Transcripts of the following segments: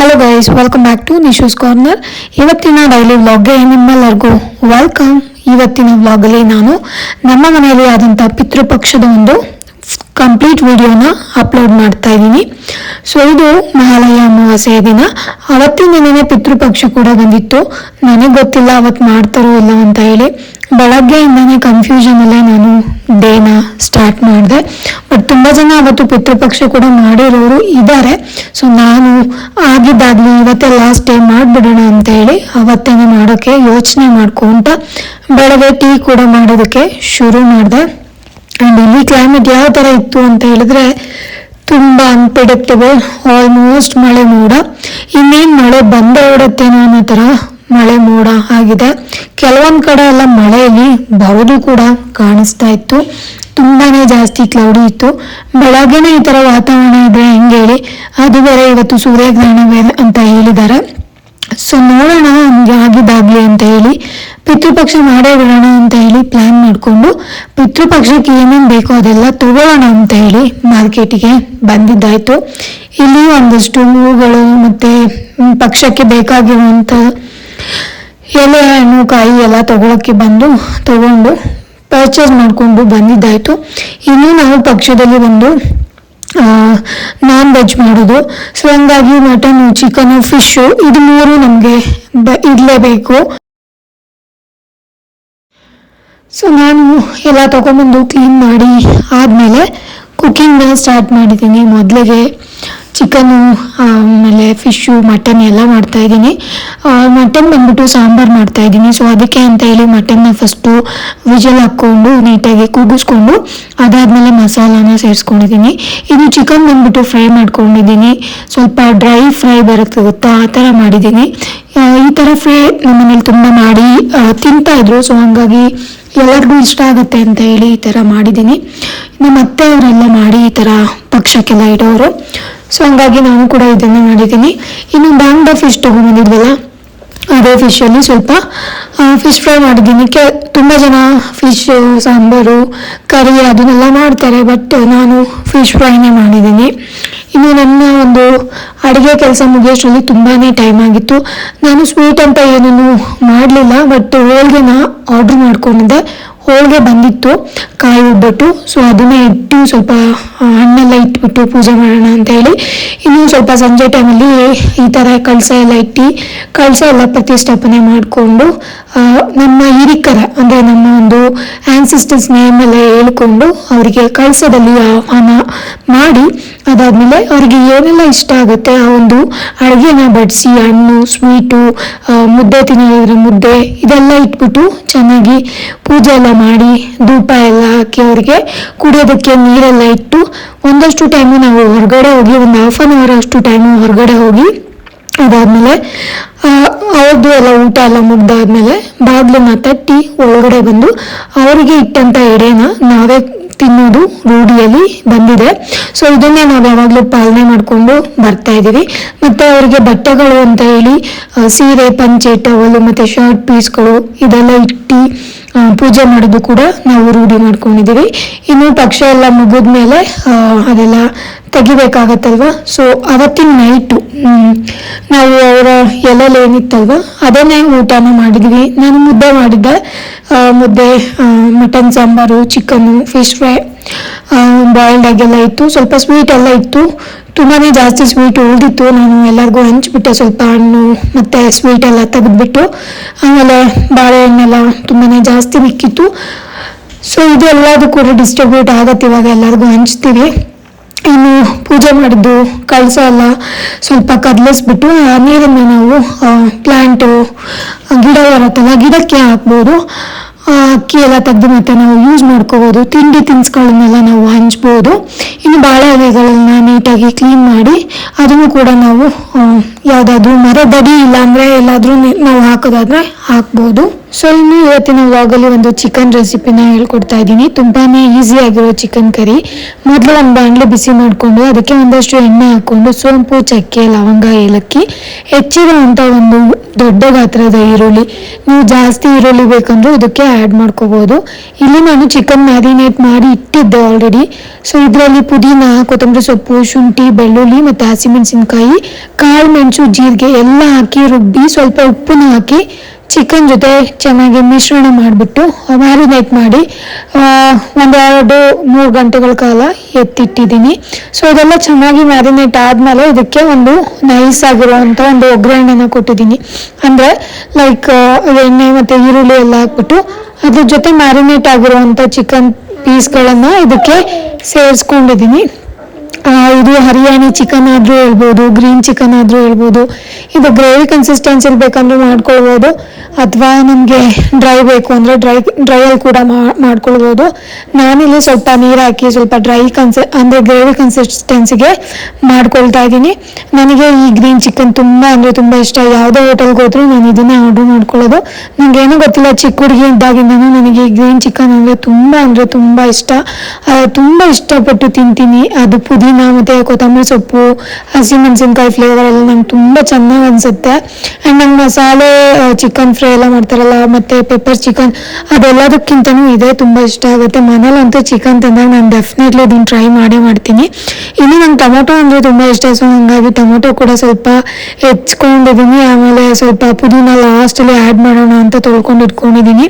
Hello guys welcome back to Nishu's corner ಇವತ್ತಿನ daily ವ್ಲಾಗ್ಗೆ ನಿಮ್ಮೆಲ್ಲರಿಗೂ ವೆಲ್ಕಮ್ ಇವತ್ತಿನ ವ್ಲಾಗಲ್ಲಿ ನಾನು ನಮ್ಮ ಮನೆಯಲ್ಲಿ ಆದಂಥ ಪಿತೃಪಕ್ಷದ ಒಂದು ಕಂಪ್ಲೀಟ್ ವಿಡಿಯೋನ ಅಪ್ಲೋಡ್ ಮಾಡ್ತಾ ಇದ್ದೀನಿ. ಸೊ ಇದು ಮಹಾಲಯ ಅಮಾವಾಸ್ಯೆಯ ದಿನ. ಅವತ್ತಿನ ದಿನನೇ ಪಿತೃಪಕ್ಷ ಕೂಡ ಬಂದಿತ್ತು. ನನಗೆ ಗೊತ್ತಿಲ್ಲ ಅವತ್ತು ಮಾಡ್ತಾರೋ ಇಲ್ಲ ಅಂತ ಹೇಳಿ. ಬೆಳಗ್ಗೆಯಿಂದನೇ ಕನ್ಫ್ಯೂಷನ್ ಅಲ್ಲೇ ನಾನು ಡೇನ ಸ್ಟಾರ್ಟ್ ಮಾಡಿದೆ. ಬಟ್ ತುಂಬ ಜನ ಅವತ್ತು ಪಿತೃಪಕ್ಷ ಕೂಡ ಮಾಡಿರೋರು ಇದ್ದಾರೆ ಸೊ ನಾನು ಆಗಿದ್ದಾಗಲಿ ಇವತ್ತೇ ಲಾಸ್ಟ್ ಡೇ ಮಾಡಿಬಿಡೋಣ ಅಂತ ಹೇಳಿ ಅವತ್ತೇನೆ ಮಾಡೋಕ್ಕೆ ಯೋಚನೆ ಮಾಡ್ಕೊಂತ ಬೆಳಗ್ಗೆ ಟೀ ಕೂಡ ಮಾಡೋದಕ್ಕೆ ಶುರು ಮಾಡಿದೆ. ಆ್ಯಂಡ್ ಇಲ್ಲಿ ಕ್ಲೈಮೇಟ್ ಯಾವ ಥರ ಇತ್ತು ಅಂತ ಹೇಳಿದ್ರೆ ತುಂಬ ಅನ್ಪ್ರಿಡಿಕ್ಟಬಲ್ ಆಲ್ಮೋಸ್ಟ್ ಮಳೆ ಮೋಡ. ಇನ್ನೇನು ಮಳೆ ಬಂದೇ ಹೊಡತ್ತೇನೋ ಅನ್ನೋ ಥರ ಮಳೆ ಮೋಡ ಆಗಿದೆ. ಕೆಲವೊಂದು ಕಡೆ ಎಲ್ಲ ಮಳೆಯಲ್ಲಿ ಬರೋದು ಕೂಡ ಕಾಣಿಸ್ತಾ ಇತ್ತು. ತುಂಬಾನೇ ಜಾಸ್ತಿ ಕ್ಲೌಡಿ ಇತ್ತು. ಬೆಳಗ್ಗೆನೇ ಈ ಥರ ವಾತಾವರಣ ಇದೆ ಹೆಂಗೆ ಹೇಳಿ? ಅದು ಬೇರೆ ಇವತ್ತು ಸೂರ್ಯಗ್ರಹಣ ಅಂತ ಹೇಳಿದ್ದಾರೆ. ಸೊ ನೋಡೋಣ ಹಂಗೆ ಆಗಿದ್ದಾಗ್ಲಿ ಅಂತ ಹೇಳಿ, ಪಿತೃಪಕ್ಷ ಮಾಡೇ ಬಿಡೋಣ ಅಂತ ಹೇಳಿ ಪ್ಲಾನ್ ಮಾಡಿಕೊಂಡು, ಪಿತೃಪಕ್ಷಕ್ಕೆ ಏನೇನು ಬೇಕೋ ಅದೆಲ್ಲ ತಗೊಳ್ಳೋಣ ಅಂತ ಹೇಳಿ ಮಾರ್ಕೆಟಿಗೆ ಬಂದಿದ್ದಾಯಿತು. ಇಲ್ಲಿ ಒಂದಷ್ಟು ಹೂಗಳು ಮತ್ತೆ ಪಕ್ಷಕ್ಕೆ ಬೇಕಾಗಿರುವಂಥ ಎಲೆ ಹಣ್ಣು ಕಾಯಿ ಎಲ್ಲ ತಗೊಳಕ್ಕೆ ಬಂದು, ತಗೊಂಡು ಪರ್ಚೇಸ್ ಮಾಡಿಕೊಂಡು ಬಂದಿದ್ದಾಯಿತು. ಇನ್ನು ನಾವು ಪಕ್ಷದಲ್ಲಿ ಒಂದು ನಾನ್ ವೆಜ್ ಮಾಡೋದು. ಸೊ ಹಂಗಾಗಿ ಮಟನು ಚಿಕನು ಫಿಶು ಇದು ಮೂರು ನಮಗೆ ಬ, ಇರಲೇಬೇಕು. ಸೊ ನಾನು ಎಲ್ಲ ತೊಗೊಂಬಂದು ಕ್ಲೀನ್ ಮಾಡಿ ಆದಮೇಲೆ ಕುಕ್ಕಿಂಗ್ನ ಸ್ಟಾರ್ಟ್ ಮಾಡಿದ್ದೀನಿ ಮೊದಲಿಗೆ. ಚಿಕನು ಆಮೇಲೆ ಫಿಶು ಮಟನ್ ಎಲ್ಲ ಮಾಡ್ತಾಯಿದ್ದೀನಿ ಮಟನ್ ಬಂದ್ಬಿಟ್ಟು ಸಾಂಬಾರು ಮಾಡ್ತಾ ಇದ್ದೀನಿ. ಸೊ ಅದಕ್ಕೆ ಅಂತ ಹೇಳಿ ಮಟನ್ನ ಫಸ್ಟು ವಿಜಲ್ ಹಾಕ್ಕೊಂಡು ನೀಟಾಗಿ ಕೂಗಿಸ್ಕೊಂಡು ಅದಾದಮೇಲೆ ಮಸಾಲಾನ ಸೇರಿಸ್ಕೊಂಡಿದ್ದೀನಿ. ಇದು ಚಿಕನ್ ಬಂದ್ಬಿಟ್ಟು ಫ್ರೈ ಮಾಡ್ಕೊಂಡಿದ್ದೀನಿ. ಸ್ವಲ್ಪ ಡ್ರೈ ಫ್ರೈ ಬರುತ್ತೆ ಗೊತ್ತಾ? ಆ ಥರ ಮಾಡಿದ್ದೀನಿ. ಈ ಥರ ಫ್ರೈ ನಮ್ಮನೇಲಿ ತುಂಬ ಮಾಡಿ ತಿಂತಾಯಿದ್ರು ಸೊ ಹಂಗಾಗಿ ಎಲ್ಲರಿಗೂ ಇಷ್ಟ ಆಗುತ್ತೆ ಅಂತ ಹೇಳಿ ಈ ಥರ ಮಾಡಿದ್ದೀನಿ. ನಮ್ಮ ಅತ್ತೆ ಅವರೆಲ್ಲ ಮಾಡಿ ಈ ಥರ ಪಕ್ಷಕ್ಕೆಲ್ಲ ಇಡೋರು. ಸೊ ಹಂಗಾಗಿ ನಾನು ಕೂಡ ಇದನ್ನು ಮಾಡಿದ್ದೀನಿ. ಇನ್ನು ಬಾಂಗ್ಡಾ ಫಿಶ್ ತೊಗೊಂಡ್ಬಂದಿದ್ವಲ್ಲ ಅದೇ ಫಿಶಲ್ಲಿ ಸ್ವಲ್ಪ ಫಿಶ್ ಫ್ರೈ ಮಾಡಿದ್ದೀನಿ. ಕೆ, ತುಂಬ ಜನ ಫಿಶ್ ಸಾಂಬಾರು, ಕರಿ, ಅದನ್ನೆಲ್ಲ ಮಾಡ್ತಾರೆ ಬಟ್ ನಾನು ಫಿಶ್ ಫ್ರೈನೇ ಮಾಡಿದ್ದೀನಿ. ಇನ್ನು ನನ್ನ ಒಂದು ಅಡುಗೆ ಕೆಲಸ ಮುಗಿಯೋಷ್ಟರಲ್ಲಿ ತುಂಬಾ ಟೈಮ್ ಆಗಿತ್ತು. ನಾನು ಸ್ವೀಟ್ ಅಂತ ಏನೂ ಮಾಡಲಿಲ್ಲ ಬಟ್ ಹೋಳ್ಗೆನ ಆರ್ಡ್ರ್ ಮಾಡ್ಕೊಂಡಿದ್ದೆ. ಹೋಳಿಗೆ ಬಂದಿತ್ತು. ಕಾಯಿ ಒಬ್ಬಟ್ಟು ಸೊ ಅದನ್ನೇ ಇಟ್ಟು ಸ್ವಲ್ಪ ಹಣ್ಣೆಲ್ಲ ಇಟ್ಬಿಟ್ಟು ಪೂಜೆ ಮಾಡೋಣ ಅಂತ ಹೇಳಿ ಇನ್ನು ಸ್ವಲ್ಪ ಸಂಜೆ ಟೈಮಲ್ಲಿ ಈ ಥರ ಕಳಸ ಎಲ್ಲ ಇಟ್ಟು, ಕಳಸ ಎಲ್ಲ ಪ್ರತಿಷ್ಠಾಪನೆ ಮಾಡಿಕೊಂಡು ನಮ್ಮ ಹಿರಿಕರ, ಅಂದರೆ ನಮ್ಮ ಒಂದು ಆನ್ಸಿಸ್ಟರ್ಸ್ ನೇಮ್ ಎಲ್ಲ ಹೇಳ್ಕೊಂಡು ಅವರಿಗೆ ಕಳಸದಲ್ಲಿ ಆಹ್ವಾನ ಮಾಡಿ, ಅದಾದಮೇಲೆ ಅವರಿಗೆ ಏನೆಲ್ಲ ಇಷ್ಟ ಆಗುತ್ತೆ, ಆ ಒಂದು ಅಡುಗೆನ ಬಡಿಸಿ, ಹಣ್ಣು ಸ್ವೀಟು ಮುದ್ದೆ ತಿನ್ನೋದ್ರೆ ಮುದ್ದೆ ಇದೆಲ್ಲ ಇಟ್ಬಿಟ್ಟು ಚೆನ್ನಾಗಿ ಪೂಜೆ ಎಲ್ಲ ಮಾಡಿ ಧೂಪ ಎಲ್ಲ ಹಾಕಿ ಅವ್ರಿಗೆ ಕುಡಿಯೋದಕ್ಕೆ ನೀರೆಲ್ಲ ಇಟ್ಟು ಒಂದಷ್ಟು ಟೈಮು ನಾವು ಹೊರಗಡೆ ಹೋಗಿ ಒಂದು ಹಾಫ್ ಆನ್ ಅವರ್ ಅಷ್ಟು ಟೈಮು ಹೊರಗಡೆ ಹೋಗಿ ಅದಾದಮೇಲೆ ಅವ್ರದ್ದು ಎಲ್ಲ ಊಟ ಎಲ್ಲ ಮುಗ್ದಾದ್ಮೇಲೆ ಬಾಗಿಲನ್ನ ತಟ್ಟಿ ಒಳಗಡೆ ಬಂದು ಅವರಿಗೆ ಇಟ್ಟಂಥ ಎಡೆನ ನಾವೇ ತಿನ್ನೋದು ರೂಢಿಯಲ್ಲಿ ಬಂದಿದೆ. ಸೊ ಇದನ್ನೇ ನಾವು ಯಾವಾಗಲೂ ಪಾಲನೆ ಮಾಡಿಕೊಂಡು ಬರ್ತಾ ಇದ್ದೀವಿ ಮತ್ತು ಅವರಿಗೆ ಬಟ್ಟೆಗಳು ಅಂತ ಹೇಳಿ ಸೀರೆ, ಪಂಚೆ ಟವಲು ಮತ್ತು ಶರ್ಟ್ ಪೀಸ್ಗಳು ಇದೆಲ್ಲ ಇಟ್ಟು ಆ, ಪೂಜೆ ಮಾಡೋದು ಕೂಡ ನಾವು ರೂಢಿ ಮಾಡ್ಕೊಂಡಿದ್ದೀವಿ. ಇನ್ನು ಪಕ್ಷ ಎಲ್ಲ ಮುಗಿದ್ಮೇಲೆ ಮೇಲೆ ಅದೆಲ್ಲ ತೆಗಿಬೇಕಾಗತ್ತಲ್ವ? ಸೊ ಅವತ್ತಿನ ನೈಟು ನಾವು ಅವರ ಎಲೆಲಿ ಏನಿತ್ತಲ್ವ ಅದನ್ನೇ ಊಟನ ಮಾಡಿದ್ವಿ. ನಾನು ಮುದ್ದೆ ಮಾಡಿದ್ದೆ. ಮುದ್ದೆ mutton sambar chicken fish fry boiled ಆಗೆಲ್ಲ ಇತ್ತು. ಸ್ವಲ್ಪ ಸ್ವೀಟ್ ಎಲ್ಲ ಇತ್ತು. ತುಂಬಾ ಜಾಸ್ತಿ ಸ್ವೀಟ್ ಉಳಿದಿತ್ತು. ನಾನು ಎಲ್ಲರಿಗೂ ಹಂಚಿಬಿಟ್ಟೆ ಸ್ವಲ್ಪ ಹಣ್ಣು, ಮತ್ತು ಸ್ವೀಟ್ ಎಲ್ಲ ತೆಗೆದುಬಿಟ್ಟು. ಆಮೇಲೆ ಬಾಳೆಹಣ್ಣೆಲ್ಲ ತುಂಬಾ ಜಾಸ್ತಿ ಮಿಕ್ಕಿತ್ತು. ಸೊ ಇದೆಲ್ಲದು ಕೂಡ ಡಿಸ್ಟ್ರಿಬ್ಯೂಟ್ ಆಗತ್ತೆ. ಇವಾಗ ಎಲ್ಲರಿಗೂ ಹಂಚ್ತೀವಿ. ಇನ್ನು ಪೂಜೆ ಮಾಡಿದ್ದು ಕಳಸ ಎಲ್ಲ ಸ್ವಲ್ಪ ಕದಲಿಸ್ಬಿಟ್ಟು, ಆ ನೀರನ್ನು ನಾವು ಪ್ಲ್ಯಾಂಟು ಗಿಡ ಬರುತ್ತಲ್ಲ ಗಿಡಕ್ಕೆ ಹಾಕ್ಬೋದು. ಅಕ್ಕಿ ಎಲ್ಲ ತೆಗೆದು ಮತ್ತೆ ನಾವು ಯೂಸ್ ಮಾಡ್ಕೋಬೋದು. ತಿಂಡಿ ತಿನಿಸುಗಳನ್ನೆಲ್ಲ ನಾವು ಹಂಚ್ಬೋದು. ಇನ್ನು ಬಾಳೆ ಎಲೆಗಳನ್ನ ನೀಟಾಗಿ ಕ್ಲೀನ್ ಮಾಡಿ, ಅದನ್ನು ಕೂಡ ನಾವು ಯಾವುದಾದ್ರೂ ಮರದಡಿ ಇಲ್ಲಾಂದರೆ ಎಲ್ಲಾದರೂ ನಾವು ಹಾಕೋದಾದ್ರೆ ಹಾಕ್ಬೋದು. ಸೊ ಇನ್ನು ಇವತ್ತಿನ ವ್ಲಾಗಲ್ಲಿ ಒಂದು ಚಿಕನ್ ರೆಸಿಪಿನ ಹೇಳ್ಕೊಡ್ತಾ ಇದ್ದೀನಿ. ತುಂಬಾ ಆಗಿರೋ ಚಿಕನ್ ಕರಿ ಮೊದಲು ಒಂದು ಬಾಣಲೆ ಬಿಸಿ ಮಾಡಿಕೊಂಡು, ಅದಕ್ಕೆ ಒಂದಷ್ಟು ಎಣ್ಣೆ ಹಾಕ್ಕೊಂಡು, ಸೋಂಪು, ಚಕ್ಕೆ, ಲವಂಗ, ಏಲಕ್ಕಿ ಹೆಚ್ಚಿರುವಂಥ ಒಂದು ದೊಡ್ಡ ಗಾತ್ರದ ಈರುಳ್ಳಿ. ನೀವು ಜಾಸ್ತಿ ಈರುಳ್ಳಿ ಬೇಕಂದ್ರೆ ಅದಕ್ಕೆ ಆ್ಯಡ್ ಮಾಡ್ಕೋಬೋದು. ಇಲ್ಲಿ ನಾನು ಚಿಕನ್ ಮ್ಯಾರಿನೇಟ್ ಮಾಡಿ ಇಟ್ಟಿದ್ದೆ ಆಲ್ರೆಡಿ ಸೊ ಇದರಲ್ಲಿ ಪುದೀನ, ಕೊತ್ತಂಬರಿ ಸೊಪ್ಪು, ಶುಂಠಿ, ಬೆಳ್ಳುಳ್ಳಿ ಮತ್ತು ಹಸಿಮೆಣಸಿನ್ಕಾಯಿ, ಕಾಳು, ಮೆಣಸು, ಜೀರಿಗೆ ಎಲ್ಲ ಹಾಕಿ ರುಬ್ಬಿ, ಸ್ವಲ್ಪ ಉಪ್ಪನ್ನು ಹಾಕಿ ಚಿಕನ್ ಜೊತೆ ಚೆನ್ನಾಗಿ ಮಿಶ್ರಣ ಮಾಡಿಬಿಟ್ಟು ಮ್ಯಾರಿನೇಟ್ ಮಾಡಿ ಒಂದೆರಡು ಮೂರು ಗಂಟೆಗಳ ಕಾಲ ಎತ್ತಿಟ್ಟಿದ್ದೀನಿ. ಸೊ ಇದೆಲ್ಲ ಚೆನ್ನಾಗಿ ಮ್ಯಾರಿನೇಟ್ ಆದಮೇಲೆ ಇದಕ್ಕೆ ಒಂದು ನೈಸ್ ಆಗಿರುವಂಥ ಒಂದು ಒಗ್ಗರಣೆನ ಕೊಟ್ಟಿದ್ದೀನಿ. ಅಂದರೆ ಲೈಕ್ ಎಣ್ಣೆ ಮತ್ತು ಈರುಳ್ಳಿ ಎಲ್ಲ ಹಾಕ್ಬಿಟ್ಟು, ಅದ್ರ ಜೊತೆ ಮ್ಯಾರಿನೇಟ್ ಆಗಿರುವಂಥ ಚಿಕನ್ ಪೀಸ್ಗಳನ್ನು ಇದಕ್ಕೆ ಸೇರಿಸ್ಕೊಂಡಿದ್ದೀನಿ. ಇದು ಹರಿಯಾಣಿ ಚಿಕನ್ ಆದರೂ ಹೇಳ್ಬೋದು ಗ್ರೀನ್ ಚಿಕನ್ ಆದರೂ ಹೇಳ್ಬೋದು. ಇದು ಗ್ರೇವಿ ಕನ್ಸಿಸ್ಟೆನ್ಸಿಲಿ ಬೇಕಂದ್ರೆ ಮಾಡ್ಕೊಳ್ಬೋದು, ಅಥವಾ ನಮಗೆ ಡ್ರೈ ಬೇಕು ಅಂದರೆ ಡ್ರೈ ಡ್ರೈಯಲ್ಲಿ ಕೂಡ ಮಾಡ್ಕೊಳ್ಬೋದು. ನಾನಿಲ್ಲಿ ಸ್ವಲ್ಪ ನೀರು ಹಾಕಿ ಸ್ವಲ್ಪ ಡ್ರೈ ಕನ್ಸಿ ಅಂದರೆ ಗ್ರೇವಿ ಕನ್ಸಿಸ್ಟೆನ್ಸಿಗೆ ಮಾಡ್ಕೊಳ್ತಾ ಇದ್ದೀನಿ. ನನಗೆ ಈ ಗ್ರೀನ್ ಚಿಕನ್ ತುಂಬ ಅಂದರೆ ತುಂಬ ಇಷ್ಟ. ಯಾವುದೇ ಹೋಟೆಲ್ಗೆ ಹೋದರೂ ನಾನು ಇದನ್ನೇ ಆರ್ಡರ್ ಮಾಡ್ಕೊಳ್ಳೋದು. ನನಗೇನು ಗೊತ್ತಿಲ್ಲ, ಚಿಕ್ಕ ಹುಡುಗಿ ಇದ್ದಾಗಿಂದನೂ ನನಗೆ ಗ್ರೀನ್ ಚಿಕನ್ ಅಂದರೆ ತುಂಬ ಅಂದರೆ ತುಂಬ ಇಷ್ಟ. ತುಂಬ ಇಷ್ಟಪಟ್ಟು ತಿಂತೀನಿ. ಅದು ಪುದೀನ ಮತ್ತು ಕೊತ್ತಂಬರಿ ಸೊಪ್ಪು ಹಸಿಮೆಣಸಿನ್ಕಾಯಿ ಫ್ಲೇವರ್ ಎಲ್ಲ ನಂಗೆ ತುಂಬ ಚೆನ್ನಾಗಿ ಅನಿಸುತ್ತೆ. ಆ್ಯಂಡ್ ನಂಗೆ ಮಸಾಲೆ ಚಿಕನ್ ಫ್ರೈ ಎಲ್ಲ ಮಾಡ್ತಾರಲ್ಲ, ಮತ್ತು ಪೆಪ್ಪರ್ ಚಿಕನ್ ಅದೆಲ್ಲದಕ್ಕಿಂತನೂ ಇದೇ, ತುಂಬ ಇಷ್ಟ ಆಗುತ್ತೆ. ಮನೇಲಂತೂ ಚಿಕನ್ ತಂದಾಗ ನಾನು ಡೆಫಿನೆಟ್ಲಿ ಇದನ್ನು ಟ್ರೈ ಮಾಡೇ ಮಾಡ್ತೀನಿ. ಇನ್ನು ನಂಗೆ ಟೊಮೊಟೊ ಅಂದರೆ ತುಂಬ ಇಷ್ಟ ಸೊ ಹಂಗಾಗಿ ಟೊಮೊಟೊ ಕೂಡ ಸ್ವಲ್ಪ ಹೆಚ್ಕೊಂಡಿದ್ದೀನಿ ಆಮೇಲೆ ಸ್ವಲ್ಪ ಪುದೀನ ಲಾಸ್ಟಲ್ಲಿ ಆ್ಯಡ್ ಮಾಡೋಣ ಅಂತ ತೊಳ್ಕೊಂಡು ಇಟ್ಕೊಂಡಿದ್ದೀನಿ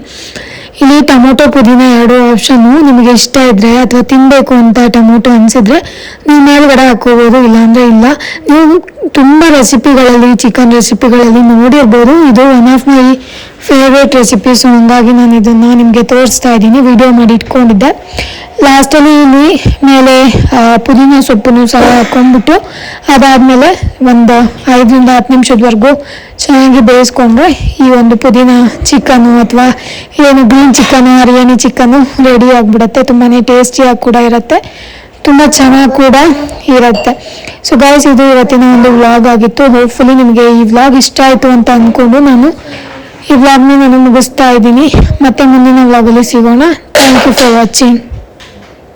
ಇಲ್ಲಿ ಟೊಮೊಟೊ ಪುದೀನ ಎರಡು ಆಪ್ಷನ್ನು ನಿಮಗೆ ಇಷ್ಟ ಇದ್ದರೆ ಅಥವಾ ತಿನ್ನಬೇಕು ಅಂತ ಟೊಮೊಟೊ ಅನಿಸಿದ್ರೆ ನೀವು ಮೇಲ್ಗಡೆ ಹಾಕೋಬೋದು, ಇಲ್ಲಾಂದರೆ ಇಲ್ಲ. ನೀವು ತುಂಬ ರೆಸಿಪಿಗಳಲ್ಲಿ ಚಿಕನ್ ರೆಸಿಪಿಗಳಲ್ಲಿ ನೋಡಿರ್ಬೋದು. ಇದು one of my favourite recipes ಹಂಗಾಗಿ ನಾನು ಇದನ್ನು ನಿಮಗೆ ತೋರಿಸ್ತಾ ಇದ್ದೀನಿ. ವಿಡಿಯೋ ಮಾಡಿ ಇಟ್ಕೊಂಡಿದ್ದೆ. ಲಾಸ್ಟಲ್ಲಿ ಇಲ್ಲಿ ಮೇಲೆ ಪುದೀನ ಸೊಪ್ಪನ್ನು ಸಹ ಹಾಕ್ಕೊಂಡ್ಬಿಟ್ಟು, ಅದಾದಮೇಲೆ ಒಂದು ಐದರಿಂದ ಹತ್ತು ನಿಮಿಷದವರೆಗೂ ಚೆನ್ನಾಗಿ ಬೇಯಿಸ್ಕೊಂಡ್ರೆ ಈ ಒಂದು ಪುದೀನ ಚಿಕನ್ನು ಅಥವಾ ಏನು ಗ್ರೀನ್ ಚಿಕನ್ನು ಹರಿಯಾಣಿ ಚಿಕನ್ನು ರೆಡಿ ಆಗಿಬಿಡುತ್ತೆ. ತುಂಬಾ ಟೇಸ್ಟಿಯಾಗಿ ಕೂಡ ಇರುತ್ತೆ. ತುಂಬ ಚೆನ್ನಾಗಿ ಕೂಡ ಇರುತ್ತೆ. ಸೊ ಗೈಸ್ ಇದು ಇವತ್ತಿನ ಒಂದು ವ್ಲಾಗ್ ಆಗಿತ್ತು. ಹೋಪ್ಫುಲಿ ನಿಮಗೆ ಈ ವ್ಲಾಗ್ ಇಷ್ಟ ಆಯಿತು ಅಂತ ಅಂದ್ಕೊಂಡು ನಾನು ಈ ವ್ಲಾಗ್ನ ನಾನು ಮುಗಿಸ್ತಾ ಇದ್ದೀನಿ. ಮತ್ತೆ ಮುಂದಿನ ವ್ಲಾಗಲ್ಲಿ ಸಿಗೋಣ. Thank you for watching